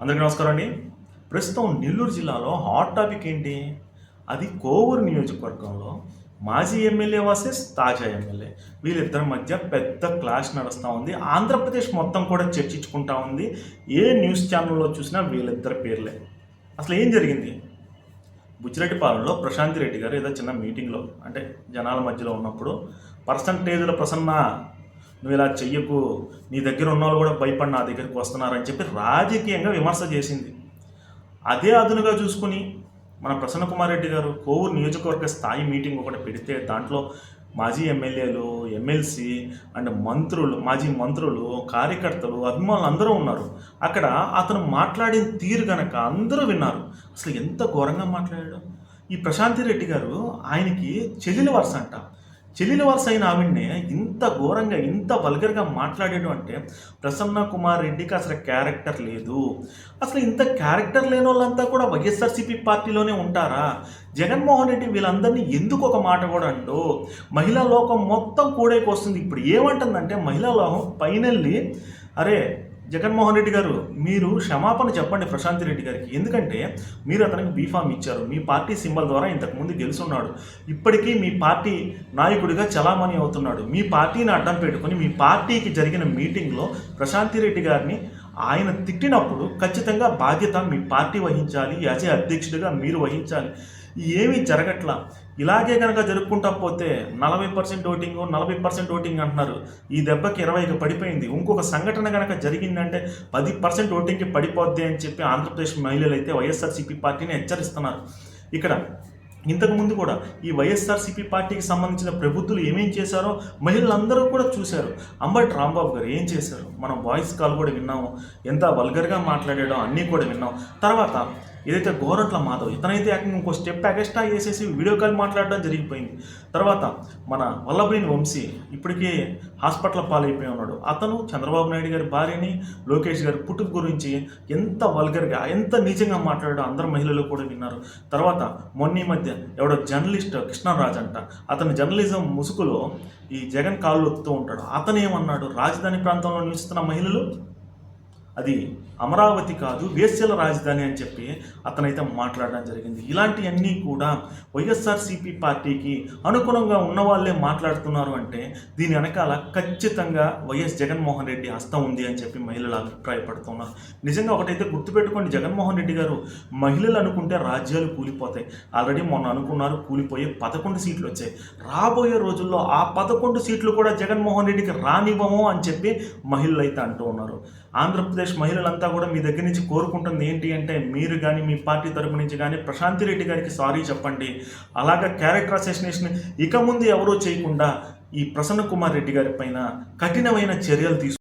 అందరికీ నమస్కారం అండి. ప్రస్తుతం నెల్లూరు జిల్లాలో హాట్ టాపిక్ ఏంటి? అది కోవూరు నియోజకవర్గంలో మాజీ ఎమ్మెల్యే వర్సెస్ తాజా ఎమ్మెల్యే. వీళ్ళిద్దరి మధ్య పెద్ద క్లాష్ నడుస్తూ ఉంది. ఆంధ్రప్రదేశ్ మొత్తం కూడా చర్చించుకుంటా ఉంది. ఏ న్యూస్ ఛానల్లో చూసినా వీళ్ళిద్దరి పేర్లే. అసలు ఏం జరిగింది? బుచ్చిరెడ్డిపాలెంలో ప్రశాంతి రెడ్డి గారు ఏదో చిన్న మీటింగ్లో అంటే జనాల మధ్యలో ఉన్నప్పుడు పర్సంటేజ్ల ప్రసన్న నువ్వు ఇలా చెయ్యకు నీ దగ్గర ఉన్న వాళ్ళు కూడా భయపడి నా దగ్గరికి వస్తున్నారని చెప్పి రాజకీయంగా విమర్శ చేసింది. అదే అదునుగా చూసుకుని మన ప్రసన్న కుమార్ రెడ్డి గారు కోవూరు నియోజకవర్గ స్థాయి మీటింగ్ ఒకటి పెడితే దాంట్లో మాజీ ఎమ్మెల్యేలు ఎమ్మెల్సీ అండ్ మంత్రులు మాజీ మంత్రులు కార్యకర్తలు అభిమానులు అందరూ ఉన్నారు. అక్కడ అతను మాట్లాడిన తీరు గనక అందరూ విన్నారు. అసలు ఎంత ఘోరంగా మాట్లాడాడు? ఈ ప్రశాంతి రెడ్డి గారు ఆయనకి చెల్లెలు వరుస అంట. చెల్లెలి వరుస అయిన ఆవిడనే ఇంత ఘోరంగా ఇంత వల్గర్గా మాట్లాడాడు అంటే ప్రసన్న కుమార్ రెడ్డికి అసలు క్యారెక్టర్ లేదు. అసలు ఇంత క్యారెక్టర్ లేని వాళ్ళంతా కూడా వైఎస్ఆర్సీపీ పార్టీలోనే ఉంటారా? జగన్మోహన్ రెడ్డి వీళ్ళందరినీ ఎందుకు ఒక మాట కూడా అంటూ మహిళా లోకం మొత్తం కూడైకి వస్తుంది ఇప్పుడు ఏమంటుందంటే మహిళా లోకం ఫైనల్లీ అరే జగన్మోహన్ రెడ్డి గారు మీరు క్షమాపణ చెప్పండి ప్రశాంత్ రెడ్డి గారికి. ఎందుకంటే మీరు అతనికి బీఫామ్ ఇచ్చారు. మీ పార్టీ సింబల్ ద్వారా ఇంతకుముందు గెలుచున్నాడు ఇప్పటికీ మీ పార్టీ నాయకుడిగా చలామణి అవుతున్నాడు. మీ పార్టీని అడ్డం పెట్టుకొని మీ పార్టీకి జరిగిన మీటింగ్లో ప్రశాంతి రెడ్డి గారిని ఆయన తిట్టినప్పుడు ఖచ్చితంగా బాధ్యత మీ పార్టీ వహించాలి. యాజ్ ఏ అధ్యక్షుడిగా మీరు వహించాలి. ఏమీ జరగట్లా. ఇలాగే కనుక జరుపుకుంటా పోతే నలభై పర్సెంట్ ఓటింగ్ నలభై పర్సెంట్ ఓటింగ్ అంటున్నారు. ఈ దెబ్బకి ఇరవైకి పడిపోయింది. ఇంకొక సంఘటన కనుక జరిగిందంటే పది పర్సెంట్ ఓటింగ్కి పడిపోద్ది అని చెప్పి ఆంధ్రప్రదేశ్ మహిళలు అయితే వైఎస్ఆర్సీపీ పార్టీని హెచ్చరిస్తున్నారు. ఇక్కడ ఇంతకుముందు కూడా ఈ వైఎస్ఆర్సీపీ పార్టీకి సంబంధించిన ప్రభుత్వాలు ఏమేం చేశారో మహిళలందరూ కూడా చూశారు. అంబటి రాంబాబు గారు ఏం చేశారు? మనం వాయిస్ కాల్ కూడా విన్నాము. ఎంత వల్గర్గా మాట్లాడాడో అన్నీ కూడా విన్నాం. తర్వాత ఏదైతే గోరట్ల మాధవ్ ఇతనైతే ఇంకో స్టెప్ ఎగస్ట్రా చేసేసి వీడియో కాల్ మాట్లాడడం జరిగిపోయింది. తర్వాత మన వల్లభనేని వంశీ ఇప్పటికే హాస్పిటల్ పాలైపోయి ఉన్నాడు. అతను చంద్రబాబు నాయుడు గారి భార్యని లోకేష్ గారి పుట్టుక గురించి ఎంత వల్గర్గా ఎంత నిజంగా మాట్లాడాడు అందరు మహిళలు కూడా విన్నారు. తర్వాత మొన్న ఈ మధ్య ఎవడో జర్నలిస్ట్ కృష్ణరాజ్ అంట అతని జర్నలిజం ముసుగులో ఈ జగన్ కాళ్ళు ఒత్తుతూ ఉంటాడు. అతను ఏమన్నాడు? రాజధాని ప్రాంతంలో నివసిస్తున్న మహిళలు అది అమరావతి కాదు వేశ్యల రాజధాని అని చెప్పి అతనైతే మాట్లాడడం జరిగింది. ఇలాంటివన్నీ కూడా వైఎస్ఆర్సీపీ పార్టీకి అనుగుణంగా ఉన్నవాళ్ళే మాట్లాడుతున్నారు అంటే దీని వెనకాల ఖచ్చితంగా వైఎస్ జగన్మోహన్ రెడ్డి హస్తం ఉంది అని చెప్పి మహిళలు అభిప్రాయపడుతున్నారు. నిజంగా ఒకటైతే గుర్తుపెట్టుకోండి జగన్మోహన్ రెడ్డి గారు మహిళలు అనుకుంటే రాజ్యాలు కూలిపోతాయి. ఆల్రెడీ మొన్న అనుకున్నారు కూలిపోయే పదకొండు సీట్లు వచ్చాయి. రాబోయే రోజుల్లో ఆ పదకొండు సీట్లు కూడా జగన్మోహన్ రెడ్డికి రానివ్వము అని చెప్పి మహిళలు అయితే అంటూ ఉన్నారు. ఆంధ్రప్రదేశ్ మహిళలంతా కూడా మీ దగ్గర నుంచి కోరుకుంటుంది ఏంటి అంటే మీరు కానీ మీ పార్టీ తరపు నుంచి కానీ ప్రశాంతి రెడ్డి గారికి సారీ చెప్పండి. అలాగా క్యారెక్టర్ అసోసినేషన్ ఇక ముందు ఎవరూ చేయకుండా ఈ ప్రసన్న కుమార్ రెడ్డి గారి పైన కఠినమైన చర్యలు తీసుకు